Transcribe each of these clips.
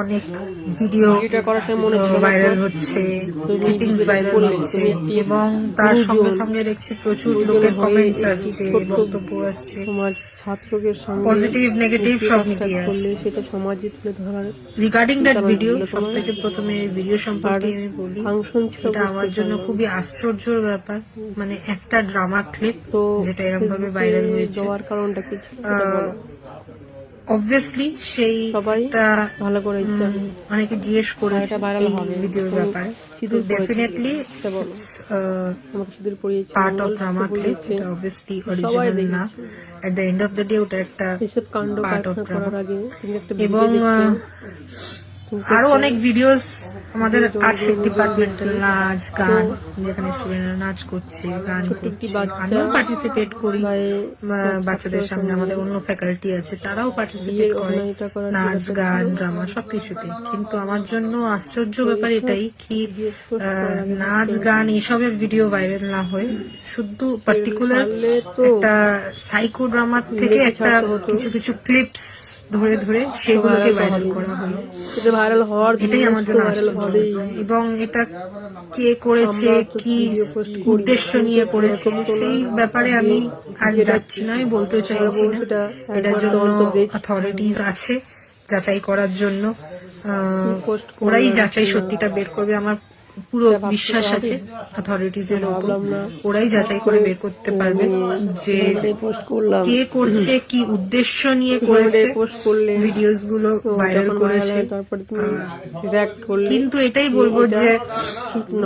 অনেক video viral হচ্ছে clippings viral হচ্ছে এবং তার সঙ্গে সঙ্গে দেখছি প্রচুর লোকের কমেন্টস আসছে বক্তব্য আসছে। সঙ্গে Positive, negative সব করলে সেটা সমাজে তুলে ধরার রিগার্ডিং দ্যাট ভিডিও ছিল সব থেকে প্রথমে ভিডিও সম্পর্কে আমি বলি ফাংশন ছিল এটা আমার জন্য খুবই আশ্চর্যের ব্যাপার মানে একটা ড্রামা ক্লিপ তো যেটা এরকম ভাবে ভাইরাল হয়েছে। যাওয়ার কারণটা কি ছিল সেটা বলো। অবভিয়াসলি সেই সবাই ভালো করে অনেকে জিজ্ঞেস করে এটা viral হবে। ভিডিওর ব্যাপারে। সিঁদুর ডেফিনেটলি বলো। আমাকে সিঁদুর পরিয়েছে পার্ট অফ ড্রামা ক্লিপ এটা অবভিয়াসলি অরিজিনাল না। At the end of the day ওটা একটা এসব কাণ্ড কারখানা করার আগে তুমি একটা এবং আরও অনেক ভিডিওস আমাদের আছে ডিপার্টমেন্টাল নাচ গান যেখানে স্টুডেন্টরা নাচ করছে গান আমিও পার্টিসিপেট করি বাচ্চাদের সামনে আমাদের অন্য ফ্যাকাল্টি আছে তারাও পার্টিসিপেট করে। নাচ গান ড্রামা সবকিছুতে কিন্তু আমার জন্য আশ্চর্য ব্যাপার এটাই কি নাচ গান এসবের ভিডিও ভাইরাল না হয়ে শুধু পার্টিকুলার একটা সাইকো ড্রামার থেকে একটা কিছু কিছু ক্লিপস ধরে ধরে সেগুলোকে ভাইরাল করা হলো। এটা ভাইরাল হওয়ার এটাই আমার জন্য এবং এটা কে করেছে কি। উদ্দেশ্য নিয়ে করেছে। সেই ব্যাপারে আমি আর যাচ্ছি না আমি বলতে চাইছি না। এটার জন্য। অথরিটিস আছে যাচাই করার জন্য। ওরাই যাচাই সত্যিটা বের করবে। আমার পুরো বিশ্বাস আছে অথরিটিস এর উপর ওরাই যাচাই করে বের করতে পারবে যে কে করছে কি উদ্দেশ্য নিয়ে করেছে। পোস্ট করলে। ভিডিওসগুলো ভাইরাল করেছে। তারপরে তুমি রিঅ্যাক্ট করলে। কিন্তু এটাই বলব যে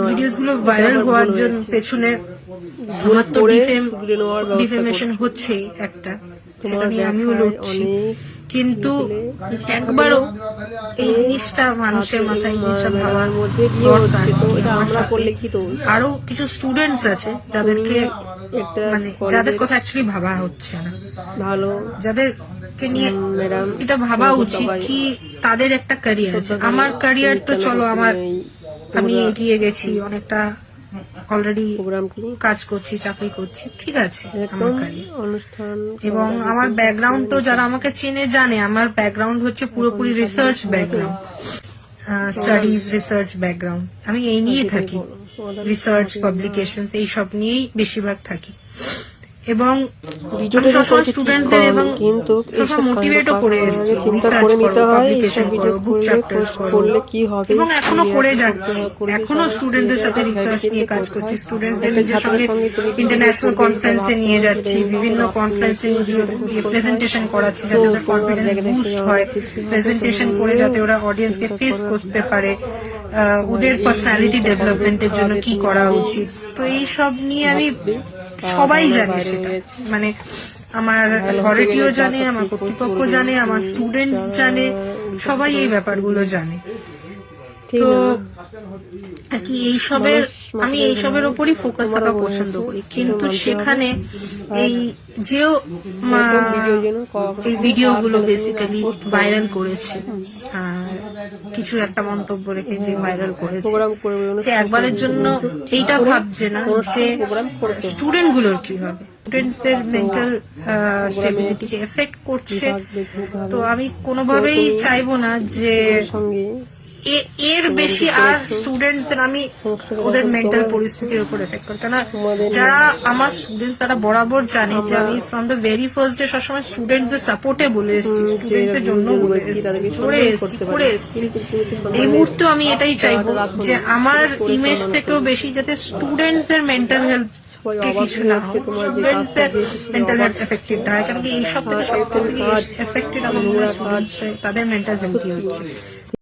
ভিডিওসগুলো ভাইরাল হওয়ার জন্য। পেছনে আমার তো ডিফেমেশন হচ্ছেই একটা। সেটা নিয়ে আমিও লড়ছি। কিন্তু একবারও এই জিনিসটা মানুষের মাথায় জিনিসটা ভাবার মধ্যে আমার করলে কি তো আরও কিছু স্টুডেন্টস আছে যাদেরকে মানে যাদের কথা অ্যাকচুয়ালি ভাবা হচ্ছে না। ভালো যাদেরকে নিয়ে ম্যাডাম এটা ভাবা উচিত কি তাদের একটা ক্যারিয়ার আছে। আমার ক্যারিয়ার তো চলো আমার আমি এগিয়ে গেছি অনেকটা অলরেডি কাজ করছি চাকরি করছি ঠিক আছে। অনুষ্ঠান এবং আমার ব্যাকগ্রাউন্ড তো যারা আমাকে চেনে জানে আমার ব্যাকগ্রাউন্ড হচ্ছে পুরোপুরি research background studies research background আমি এই নিয়ে থাকি। রিসার্চ পাবলিকেশন এই সব নিয়েই বেশিরভাগ থাকি। এবং ভিডিওটা সবসময় স্টুডেন্টদের এবং কিন্তু সবসময় মোটিভেটও করে এসেছি। চিন্তা করে নিতে হয় এইসব ভিডিও করলে কি হবে এবং এখনও করে যাচ্ছি। এখনও স্টুডেন্টদের সাথে রিসার্চ নিয়ে কাজ করছি। স্টুডেন্টসদের একটা নিজের সঙ্গে ইন্টারন্যাশনাল কনফারেন্সে নিয়ে যাচ্ছি বিভিন্ন কনফারেন্সে ভাবতে প্রেজেন্টেশন করাচ্ছি যাতে ওদের কনফিডেন্স বুস্ট হয়। প্রেজেন্টেশন করে যাতে ওরা অডিয়েন্সকে ফেস করতে পারে। ওদের পার্সোনালিটি ডেভেলপমেন্টের জন্য কি করা উচিত? তো এই সব নিয়ে আমি সবাই জানে সেটা। মানে আমার অথরিটিও জানে আমার কর্তৃপক্ষ জানে আমার স্টুডেন্টস জানে সবাই এই ব্যাপারগুলো জানে। তো আর কি এইসবের আমি এইসবের ওপরই ফোকাস থাকা পছন্দ করি। কিন্তু সেখানে এই যে এই ভিডিওগুলো বেসিক্যালি ভাইরাল করেছে। কিছু একটা মন্তব্য রেখে যে ভাইরাল করেছে সে একবারের জন্য এইটা ভাবছে না হবে। স্টুডেন্টগুলোর কি হবে স্টুডেন্টসদের মেন্টাল স্টেবিলিটিকে এফেক্ট করছে। তো আমি কোনোভাবেই চাইব না যে সঙ্গে এর বেশি আর স্টুডেন্টসদের আমি ওদের মেন্টাল পরিস্থিতির উপর এফেক্ট করে। কেন যারা আমার স্টুডেন্টস তারা বরাবর জানে যে আমি from the very first day সবসময় স্টুডেন্টসদের সাপোর্টে বলে এসেছি স্টুডেন্টসদের জন্য বলে এসেছি করে এসেছি এই মুহূর্তে আমি এটাই চাইব যে আমার ইমেজ থেকেও বেশি যাতে স্টুডেন্টসদের মেন্টাল হেলথ কিছু না হোক মেন্টাল হেলথ এফেক্টেড হয়। কারণ সব থেকে সব থেকে এফেক্টেড আমার হয় তাদের মেন্টাল হেলথ হচ্ছে।